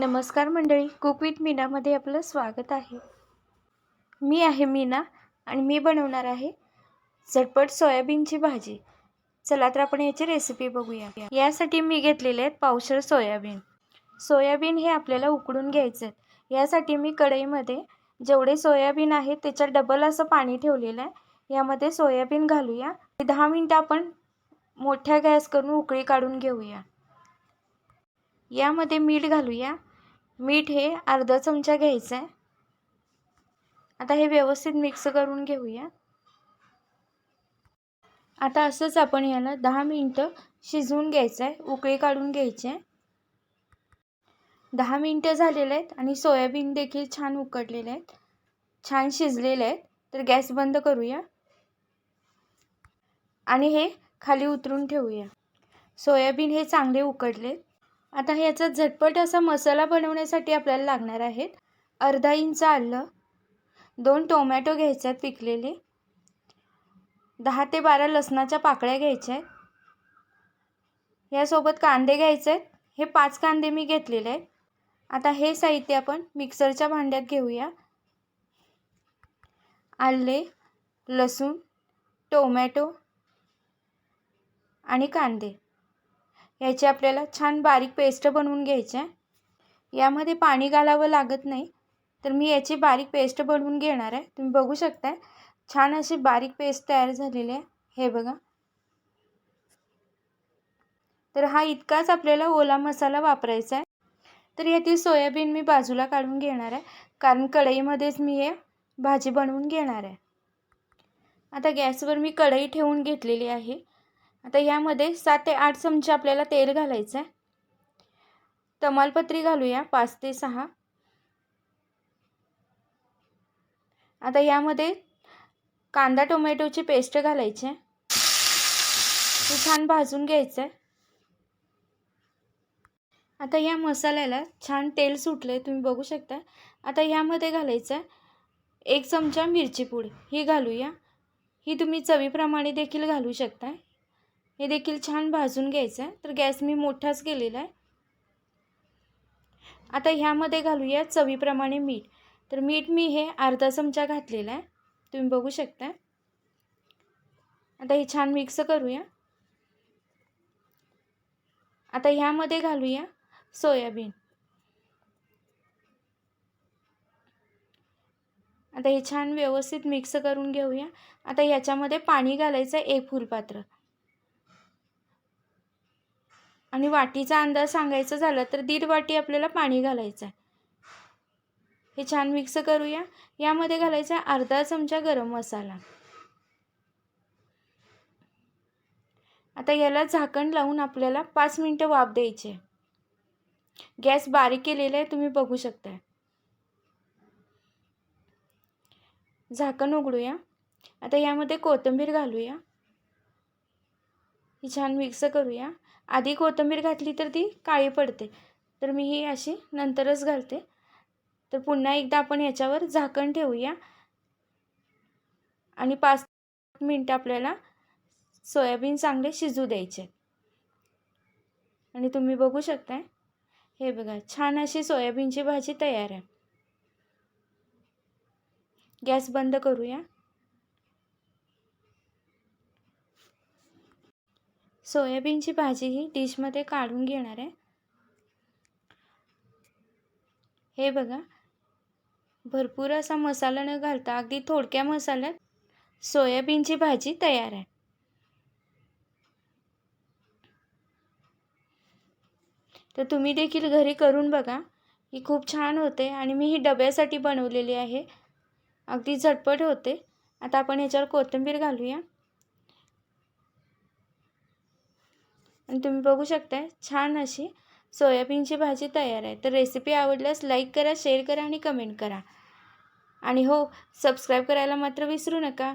नमस्कार मंडळी cook with मीनामध्ये आपलं स्वागत आहे. मी आहे मीना आणि मी बनवणार आहे झटपट सोयाबीनची भाजी. चला तर आपण याची रेसिपी बघूया. यासाठी मी घेतलेले आहेत पावशर सोयाबीन. सोयाबीन हे आपल्याला उकडून घ्यायचं आहे. यासाठी मी कढईमध्ये जेवढे सोयाबीन आहे त्याच्या डबल असं पाणी ठेवलेलं आहे. यामध्ये सोयाबीन घालूया. दहा मिनटं आपण मोठ्या गॅस करून उकळी काढून घेऊया. यामध्ये मीठ घालूया. मीठ हे अर्धा चमचा घ्यायचं आहे. आता हे व्यवस्थित मिक्स करून घेऊया. आता असंच आपण याला दहा मिनटं शिजवून घ्यायचं आहे उकळी काढून घ्यायची आहे. दहा मिनटं झालेले आहेत आणि सोयाबीन देखील छान उकडलेले आहेत. छान शिजलेले आहेत तर गॅस बंद करूया. आणि हे खाली उतरून ठेवूया. सोयाबीन हे चांगले उकडले आता ह्याचा झटपट असा मसाला बनवण्यासाठी आपल्याला लागणार आहेत अर्धा इंच आलं दोन टोमॅटो घ्यायचे आहेत पिकलेले दहा ते बारा लसणाच्या पाकळ्या घ्यायच्या आहेत. यासोबत कांदे घ्यायचे आहेत. हे पाच कांदे मी घेतलेले आहेत. आता हे साहित्य आपण मिक्सरच्या भांड्यात घेऊया. आले लसूण टोमॅटो आणि कांदे. याची आपल्याला छान बारीक पेस्ट बनवून घ्यायची आहे. यामध्ये पाणी घालावं लागत नाही. तर मी याची बारीक पेस्ट बनवून घेणार आहे. तुम्ही बघू शकता छान अशी बारीक पेस्ट तयार झालेली आहे. हे बघा. तर हा इतकाच आपल्याला ओला मसाला वापरायचा आहे. तर यातील सोयाबीन मी बाजूला काढून घेणार आहे. कारण कढईमध्येच मी हे भाजी बनवून घेणार आहे. आता गॅसवर मी कढई ठेवून घेतलेली आहे. आता यामध्ये सात ते आठ चमचे आपल्याला तेल घालायचं आहे तमालपत्री घालूया पाच ते सहा. आता यामध्ये कांदा टोमॅटोची पेस्ट घालायची आहे ते छान भाजून घ्यायचं आहे आता या मसाल्याला छान तेल सुटलं तुम्ही बघू शकता. आता यामध्ये घालायचं आहे एक चमचा मिरची पूड ही घालूया. ही तुम्ही चवीप्रमाणे देखील घालू शकता हे देखील छान भाजून घ्यायचं आहे. तर गॅस मी मोठाच केलेला आहे. आता ह्यामध्ये घालूया चवीप्रमाणे मीठ. तर मीठ मी हे अर्धा चमचा घातलेला आहे. तुम्ही बघू शकता. आता हे छान मिक्स करूया. आता ह्यामध्ये घालूया सोयाबीन. आता हे छान व्यवस्थित मिक्स करून घेऊया. आता याच्यामध्ये पाणी घालायचं आहे एक फुलपात्र. आणि वाटीचा अंदाज सांगायचं झालं तर दीड वाटी आपल्याला पाणी घालायचं आहे. हे छान मिक्स करूया. यामध्ये घालायचा आहे अर्धा चमचा गरम मसाला. आता याला झाकण लावून आपल्याला पाच मिनटं वाफ द्यायचे गॅस बारीक केलेला आहे तुम्ही बघू शकता झाकण उघडूया. आता यामध्ये कोथिंबीर घालूया. ही छान मिक्स करूया. आधी कोथिंबीर घातली तर ती काळी पडते. तर मी ही अशी नंतरच घालते. तर पुन्हा एकदा आपण याच्यावर झाकण ठेवूया. आणि पाच मिनटं आपल्याला सोयाबीन चांगले शिजू द्यायचे. आणि तुम्ही बघू शकताय. हे बघा छान अशी सोयाबीनची भाजी तयार आहे. गॅस बंद करूया. सोयाबीनची भाजी ही डिशमध्ये काढून घेणार आहे. हे बघा भरपूर असा मसाला न घालता अगदी थोडक्या मसाल्यात सोयाबीनची भाजी तयार आहे. तर तुम्ही देखील घरी करून बघा ही खूप छान होते आणि मी ही डब्यासाठी बनवलेली आहे. अगदी झटपट होते. आता आपण ह्याच्यावर कोथिंबीर घालूया. आणि तुम्ही बघू शकता छान अशी सोयाबीनची भाजी तयार आहे. तर रेसिपी आवडल्यास लाईक करा शेअर करा आणि कमेंट करा. आणि हो सबस्क्राईब करायला मात्र विसरू नका.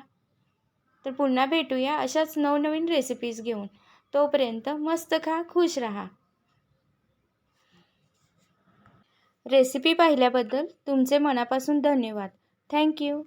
तर पुन्हा भेटूया अशाच नवनवीन रेसिपीज घेऊन. तोपर्यंत मस्त खा खुश राहा. रेसिपी पाहिल्याबद्दल तुमचे मनापासून धन्यवाद. थँक्यू